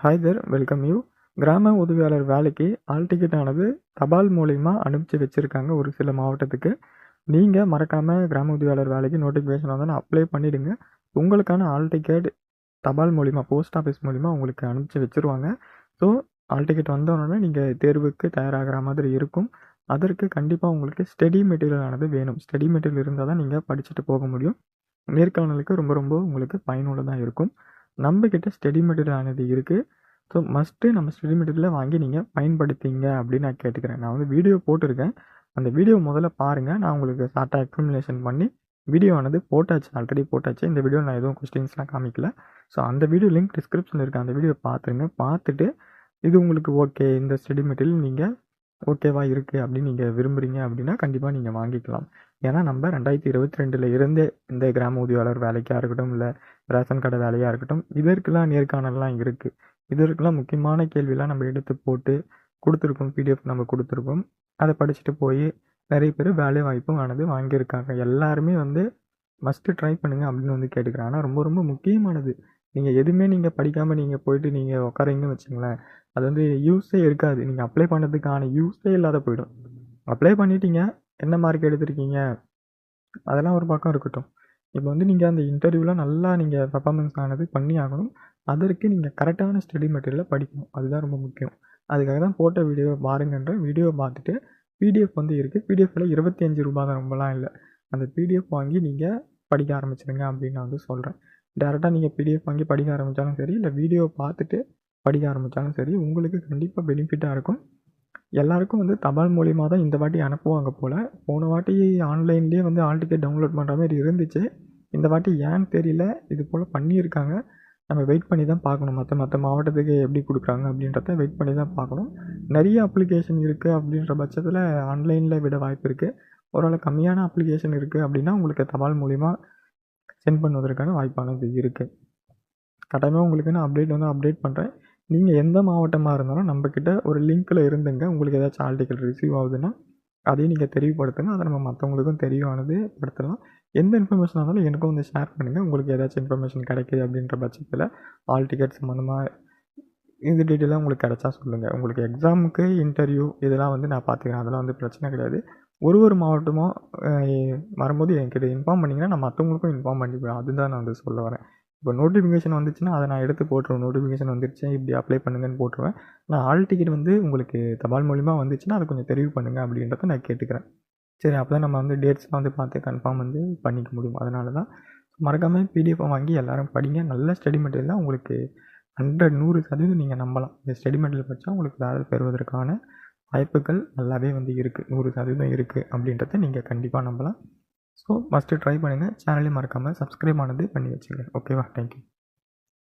Hi Dhar welcome you கிராம உதவியாளர் வேலைக்கு ஆல் டிக்கெட் ஆனது தபால் மூலிமா அனுப்பிச்சு வச்சுருக்காங்க ஒரு சில மாவட்டத்துக்கு. நீங்கள் மறக்காமல் கிராம உதவியாளர் வேலைக்கு நோட்டிஃபிகேஷன் வந்தால் அப்ளை பண்ணிவிடுங்க உங்களுக்கான ஆல் டிக்கெட் தபால் மூலிமா போஸ்ட் ஆஃபீஸ் மூலிமா உங்களுக்கு அனுப்பிச்சு வச்சுருவாங்க. ஸோ ஆல் டிக்கெட் வந்தோடனே நீங்கள் தேர்வுக்கு தயாராகிற மாதிரி இருக்கும். அதற்கு கண்டிப்பாக உங்களுக்கு ஸ்டடி மெட்டீரியல் ஆனது வேணும். ஸ்டடி மெட்டீரியல் இருந்தால் தான் நீங்கள் படிச்சுட்டு போக முடியும். நேர்காணலுக்கு ரொம்ப ரொம்ப உங்களுக்கு பயனுள்ளதாக இருக்கும். நம்மக்கிட்ட ஸ்டடி மெட்டீரியல் ஆனது இருக்குது ஸோ மஸ்ட்டு நம்ம ஸ்டடி மெட்டீரியலை வாங்கி நீங்கள் பயன்படுத்திங்க அப்படின்னு நான் கேட்டுக்கிறேன். நான் வந்து வீடியோ போட்டிருக்கேன். அந்த வீடியோ முதல்ல பாருங்கள் நான் உங்களுக்கு ஷார்ட்டாக எக்ஸ்ப்ளனேஷன் பண்ணி வீடியோ ஆனது போட்டாச்சு. ஆல்ரெடி போட்டாச்சு. இந்த வீடியோ நான் எதுவும் கொஸ்டின்ஸ்லாம் காமிக்கல. ஸோ அந்த வீடியோ லிங்க் டிஸ்கிரிப்ஷனில் இருக்குது அந்த வீடியோ பார்த்துருங்க பார்த்துட்டு இது உங்களுக்கு ஓகே இந்த ஸ்டடி மெட்டீரியல் நீங்கள் ஓகேவா இருக்குது அப்படின்னு நீங்கள் விரும்புகிறீங்க அப்படின்னா கண்டிப்பாக நீங்கள் வாங்கிக்கலாம். ஏன்னா நம்ம ரெண்டாயிரத்தி இருபத்தி ரெண்டில் இருந்தே இந்த கிராம உதவியாளர் வேலைக்காக இருக்கட்டும் இல்லை ரேஷன் கடை வேலையாக இருக்கட்டும் இதற்கெல்லாம் நேர்காணல்லாம் இருக்குது இதற்கெல்லாம் முக்கியமான கேள்விலாம் நம்ம எடுத்து போட்டு கொடுத்துருக்கோம். பிடிஎஃப் நம்ம கொடுத்துருக்கோம். அதை படிச்சுட்டு போய் நிறைய பேர் வேலை வாய்ப்பும் ஆனது வாங்கியிருக்காங்க. எல்லாருமே வந்து மஸ்ட்டு ட்ரை பண்ணுங்கள் அப்படின்னு வந்து கேட்டுக்கிறேன் ஆனால் ரொம்ப ரொம்ப முக்கியமானது நீங்கள் எதுவுமே நீங்கள் படிக்காமல் நீங்கள் போயிட்டு நீங்கள் உட்காரீங்கன்னு வச்சுங்களேன் அது வந்து யூஸே இருக்காது. நீங்கள் அப்ளை பண்ணுறதுக்கான யூஸே இல்லாத போயிடும். அப்ளை பண்ணிட்டீங்க என்ன மார்க் எடுத்திருக்கீங்க? அதெல்லாம் ஒரு பக்கம் இருக்கட்டும். இப்போ வந்து நீங்கள் அந்த இன்டர்வியூவில் நல்லா நீங்கள் பர்ஃபார்மன்ஸ் ஆனது பண்ணி ஆகணும். அதற்கு நீங்கள் கரெக்டான ஸ்டடி மெட்டீரியலை படிக்கணும். அதுதான் ரொம்ப முக்கியம். அதுக்காக தான் போட்ட வீடியோ பாருங்கன்ற வீடியோ பார்த்துட்டு பிடிஎஃப் வந்து இருக்குது பிடிஎஃப்பில் இருபத்தி அஞ்சு ரூபா தான் ரொம்பலாம் இல்லை. அந்த பிடிஎஃப் வாங்கி நீங்கள் படிக்க ஆரம்பிச்சிடுங்க அப்படின்னு நான் வந்து சொல்கிறேன் டேரெக்டாக நீங்கள் பிடிஎஃப் வாங்கி படிக்க ஆரம்பித்தாலும் சரி இல்லை வீடியோ பார்த்துட்டு படிக்க ஆரம்பித்தாலும் சரி உங்களுக்கு கண்டிப்பாக பெனிஃபிட்டாக இருக்கும். எல்லாருக்கும் வந்து தபால் மூலியமாக தான் இந்த வாட்டி அனுப்புவாங்க போல். போன வாட்டி ஆன்லைன்லேயே வந்து ஆல் டிக்கெட் டவுன்லோட் பண்ணுற மாதிரி இருந்துச்சு. இந்த வாட்டி ஏன்னு தெரியல இது போல் பண்ணியிருக்காங்க. நம்ம வெயிட் பண்ணி தான் பார்க்கணும். மற்ற மற்ற மாவட்டத்துக்கு எப்படி கொடுக்குறாங்க அப்படின்றத வெயிட் பண்ணி தான் பார்க்கணும். நிறைய அப்ளிகேஷன் இருக்குது அப்படின்ற பட்சத்தில் ஆன்லைனில் விட வாய்ப்பு இருக்குது ஓரளவு கம்மியான அப்ளிகேஷன் இருக்குது அப்படின்னா உங்களுக்கு தபால் மூலிமா சென்ட் பண்ணுவதற்கான வாய்ப்பானது இருக்குது கட்டாயமாக உங்களுக்கு நான் அப்டேட் வந்து அப்டேட் பண்ணுறேன் நீங்கள் எந்த மாவட்டமாக இருந்தாலும் நம்மக்கிட்ட ஒரு லிங்க்கில் இருந்துங்க. உங்களுக்கு ஏதாச்சும் ஆல் ரிசீவ் ஆகுதுன்னா அதையும் நீங்கள் தெரியப்படுத்துங்க அதை நம்ம மற்றவங்களுக்கும் தெரியவானது படுத்தலாம். எந்த இன்ஃபர்மேஷன் இருந்தாலும் எனக்கும் வந்து ஷேர் பண்ணுங்கள் உங்களுக்கு ஏதாச்சும் இன்ஃபர்மேஷன் கிடைக்குது அப்படின்ற பட்சத்தில் ஆல் டிக்கெட் சம்மந்தமாக இந்த டீட்டெயிலாக உங்களுக்கு கிடச்சா சொல்லுங்கள் உங்களுக்கு எக்ஸாமுக்கு இன்டர்வியூ இதெல்லாம் வந்து நான் பார்த்துக்கிறேன். அதெல்லாம் வந்து பிரச்சனை கிடையாது. ஒரு ஒரு மாவட்டமும் வரும்போது என்கிட்ட இன்ஃபார்ம் பண்ணிங்கன்னா நான் மற்றவங்களுக்கும் இன்ஃபார்ம் பண்ணிக்குவேன் அதுதான் நான் வந்து சொல்ல வரேன். இப்போ நோட்டிஃபிகேஷன் வந்துச்சுன்னா அதை நான் எடுத்து போட்டுருவேன். நோட்டிஃபிகேஷன் வந்துருச்சு இப்படி அப்ளை பண்ணுங்கன்னு போட்டுருவேன். நான் ஆல் டிக்கெட் வந்து உங்களுக்கு தபால் மூலிமா வந்துச்சுன்னா அதை கொஞ்சம் தெரிவு பண்ணுங்கள் அப்படின்றத நான் கேட்டுக்கிறேன். சரி அப்போ தான் நம்ம வந்து டேட்ஸ்லாம் வந்து பார்த்து கன்ஃபார்ம் வந்து பண்ணிக்க முடியும். அதனால தான் மறக்காமல் பிடிஎஃப் வாங்கி எல்லோரும் படிங்க. நல்ல ஸ்டடி மெட்டீரியல் தான் உங்களுக்கு ஹண்ட்ரட் நூறு சதவீதம் நீங்கள் நம்பலாம். இந்த ஸ்டடி மெட்டீரியல் படித்தா உங்களுக்கு வேலை பெறுவதற்கான வாய்ப்புகள் நல்லாவே வந்து இருக்குது நூறு சதவீதம் இருக்குது அப்படின்றத நீங்கள் கண்டிப்பாக நம்பலாம். ஸோ ஃபஸ்ட்டு ட்ரை பண்ணுங்கள் சேனலையும் மறக்காமல் சப்ஸ்கிரைப் ஆனது பண்ணி வச்சுங்க. ஓகேவா தேங்க்யூ